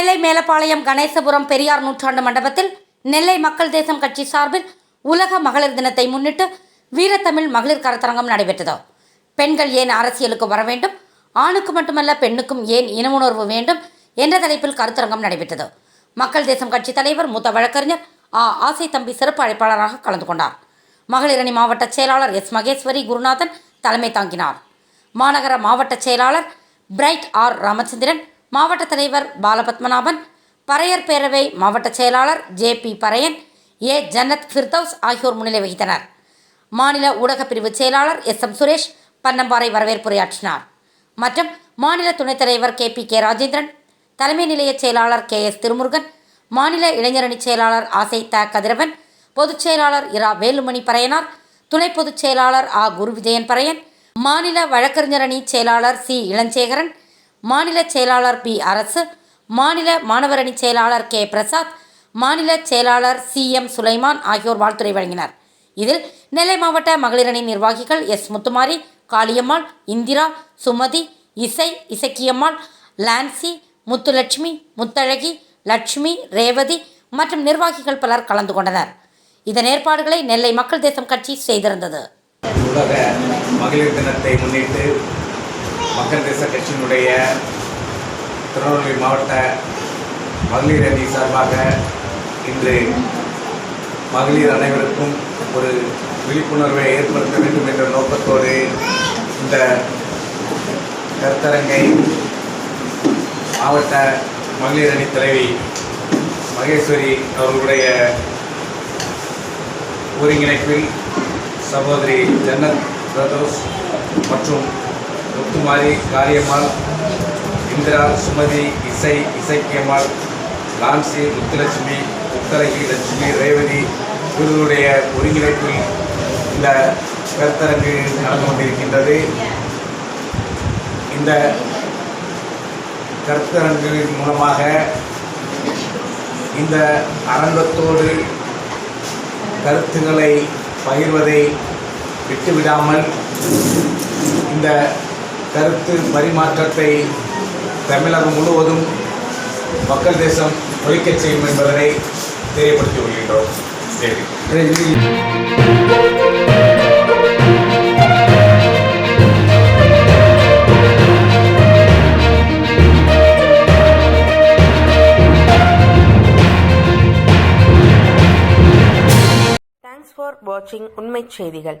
நெல்லை மேலப்பாளையம் கணேசபுரம் பெரியார் நூற்றாண்டு மண்டபத்தில் நெல்லை மக்கள் தேசம் கட்சி சார்பில் உலக மகளிர் தினத்தை முன்னிட்டு வீரத்தமிழ் மகளிர் கருத்தரங்கம் நடைபெற்றது. பெண்கள் ஏன் அரசியலுக்கு வர வேண்டும்? ஆணுக்கு மட்டுமல்ல பெண்ணுக்கும் ஏன் இன உணர்வு வேண்டும் என்ற தலைப்பில் கருத்தரங்கம் நடைபெற்றது. மக்கள் தேசம் கட்சி தலைவர் மூத்த வழக்கறிஞர் ஆ. ஆசை தம்பி சிறப்பு அழைப்பாளராக கலந்து கொண்டார். மகளிரணி மாவட்ட செயலாளர் எஸ். மகேஸ்வரி குருநாதன் தலைமை தாங்கினார். மாநகர மாவட்ட செயலாளர் பிரைட் ஆர். ராமச்சந்திரன் மாவட்ட தலைவர் பாலபத்மநாபன் பறையர் பேரவை மாவட்ட செயலாளர் J P Paraiyan A Jannath Firdous ஆகியோர் முன்னிலை வகித்தனர். மாநில ஊடகப் பிரிவு செயலாளர் எஸ் எம் சுரேஷ் பன்னம்பாறை வரவேற்புரையாற்றினார். மற்றும் மாநில துணைத் தலைவர் கே பி கே ராஜேந்திரன் தலைமை நிலைய செயலாளர் கே எஸ் திருமுருகன் மாநில இளைஞரணி செயலாளர் ஆசை த கதிரவன் பொதுச் செயலாளர் இரா வேலுமணி பறையனார் துணை பொதுச் செயலாளர் ஆ குரு விஜயன் பறையன் மாநில வழக்கறிஞரணி செயலாளர் சி இளஞ்சேகரன் மாநில செயலாளர் பி. அரசு மாநில மாணவரணி செயலாளர் கே. பிரசாத் மாநில செயலாளர் சி. எம். சுலைமான் ஆகியோர் வாழ்த்துறை வழங்கினர். இதில் நெல்லை மாவட்ட மகளிரணி நிர்வாகிகள் எஸ். முத்துமாரி காளியம்மாள் இந்திரா சுமதி இசை இசக்கியம்மாள் லான்சி முத்துலட்சுமி முத்தழகி லட்சுமி ரேவதி மற்றும் நிர்வாகிகள் பலர் கலந்து கொண்டனர். இதன் ஏற்பாடுகளை நெல்லை மக்கள் தேசம் கட்சி செய்திருந்தது. உலக மகளிர் தினத்தை முன்னிட்டு மக்கள் தேச கட்சியினுடைய திருநெல்வேலி மாவட்ட மகளிர் அணி சார்பாக இன்று மகளிர் அனைவருக்கும் ஒரு விழிப்புணர்வை ஏற்படுத்த வேண்டும் என்ற நோக்கத்தோடு இந்த கருத்தரங்கை மாவட்ட மகளிர் அணி தலைவி மகேஸ்வரி அவர்களுடைய ஒருங்கிணைப்பில் சகோதரி ஜன்னத் பிரதோஸ் மற்றும் முத்துமாரி காரியம்மாள் இந்திரா சுமதி இசை இசைக்கியம்மாள் லான்சி முத்துலட்சுமி முத்தரகி லட்சுமி ரேவதி இவர்களுடைய ஒருங்கிணைப்பில் இந்த கருத்தரங்கு நடந்து கொண்டிருக்கின்றது. இந்த கருத்தரங்குகளின் மூலமாக இந்த அரங்கத்தோடு கருத்துக்களை பகிர்வதை விட்டுவிடாமல் இந்த கருத்து பரிமாற்றத்தை தமிழகம் முழுவதும் மக்கள் தேசம் ஒழிக்கச் செய்யும் என்பதனை தெரியப்படுத்திக் கொள்கின்றோம் தேங்க்ஸ் ஃபார் வாட்சிங் உண்மை செய்திகள்